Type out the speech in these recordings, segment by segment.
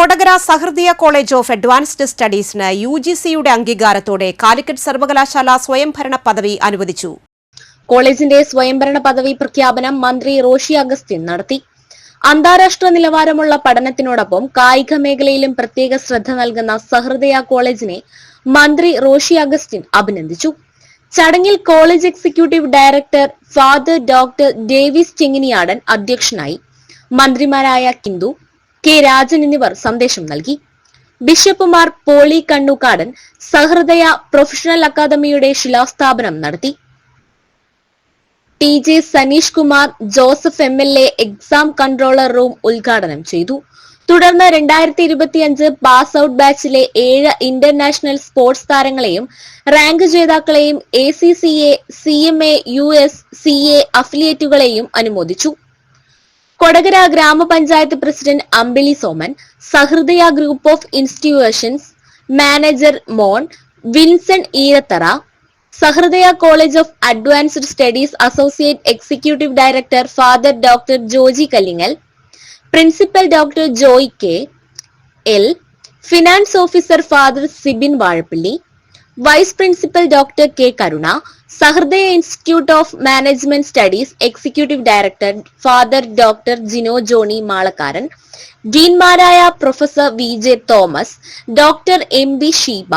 Kodakara Sahrudaya college of advanced സ്റ്റഡീസിന് U G സിയുടെ അംഗീകാരത്തോടെ കാലിക്കറ്റ് സർവകലാശാല സ്വയംഭരണ പദവി അനുവദിച്ചു. കോളേജിന്റെ സ്വയംഭരണ പദവി പ്രഖ്യാപനം മന്ത്രി റോഷി അഗസ്റ്റിൻ നടത്തി. അന്താരാഷ്ട്ര നിലവാരമുള്ള പഠനത്തിനോടൊപ്പം കായിക മേഖലയിലും പ്രത്യേക ശ്രദ്ധ നൽകുന്ന സഹൃദയ കോളേജിനെ മന്ത്രി റോഷി അഗസ്റ്റിൻ അഭിനന്ദിച്ചു. ചടങ്ങിൽ college executive director father doctor Davis Chenginiyadan അധ്യക്ഷനായി. മന്ത്രിമാരായ കിന്ദു കെ രാജൻ എന്നിവർ സന്ദേശം നൽകി. ബിഷപ്പുമാർ പോളി കണ്ണുകാടൻ സഹൃദയ പ്രൊഫഷണൽ അക്കാദമിയുടെ ശിലാസ്ഥാപനം നടത്തി. T J Saneesh Kumar Joseph M L A exam controller room ഉദ്ഘാടനം ചെയ്തു. തുടർന്ന് രണ്ടായിരത്തി ഇരുപത്തിയഞ്ച് പാസ് ഔട്ട് ബാച്ചിലെ ഏഴ് ഇന്റർനാഷണൽ സ്പോർട്സ് താരങ്ങളെയും rank ജേതാക്കളെയും A C C A C M A U S C A അഫിലിയേറ്റുകളെയും അനുമോദിച്ചു. Kodakara gramapanchayat president Ambili Soman Sahrudaya group of institutions manager Mon Vinson Eeratthara Sahrudaya college of advanced studies associate executive director father doctor Joji Kallingal principal doctor Joy K L finance officer father Sibin Vazhappally vice principal doctor K Karuna Sahrudaya institute of management studies executive director father doctor Gino Johny Malakkaran ഡീൻമാരായ professor V J Thomas doctor M B Sheeba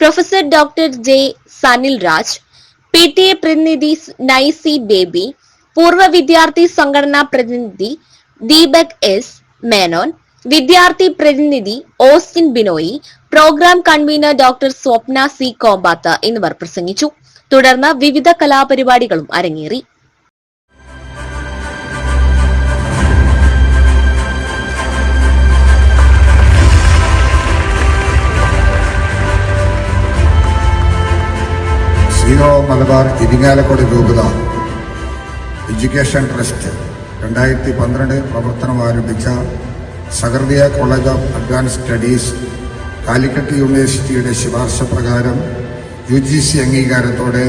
professor doctor J Sanil Raj P T A പ്രതിനിധി Nicy baby പൂർവ വിദ്യാർത്ഥി സംഘടനാ പ്രതിനിധി Deepak S Menon വിദ്യാർത്ഥി പ്രതിനിധി Austin Binoy program convener doctor Swapna C Kombatha എന്നിവർ പ്രസംഗിച്ചു. തുടർന്ന് വിവിധ കലാപരിപാടികളും അരങ്ങേറി. മലബാർ ഇരിങ്ങാലക്കുട രൂപത എഡ്യൂക്കേഷൻ ട്രസ്റ്റ് രണ്ടായിരത്തി പന്ത്രണ്ട് പ്രവർത്തനം ആരംഭിച്ച Sahrudaya college of advance studies Calicut യൂണിവേഴ്സിറ്റിയുടെ ശുപാർശ പ്രകാരം യു ജി സി അംഗീകാരത്തോടെ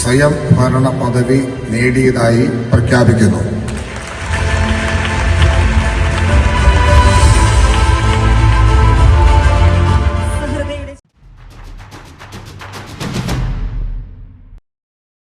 സ്വയം ഭരണ പദവി നേടിയതായി പ്രഖ്യാപിക്കുന്നു.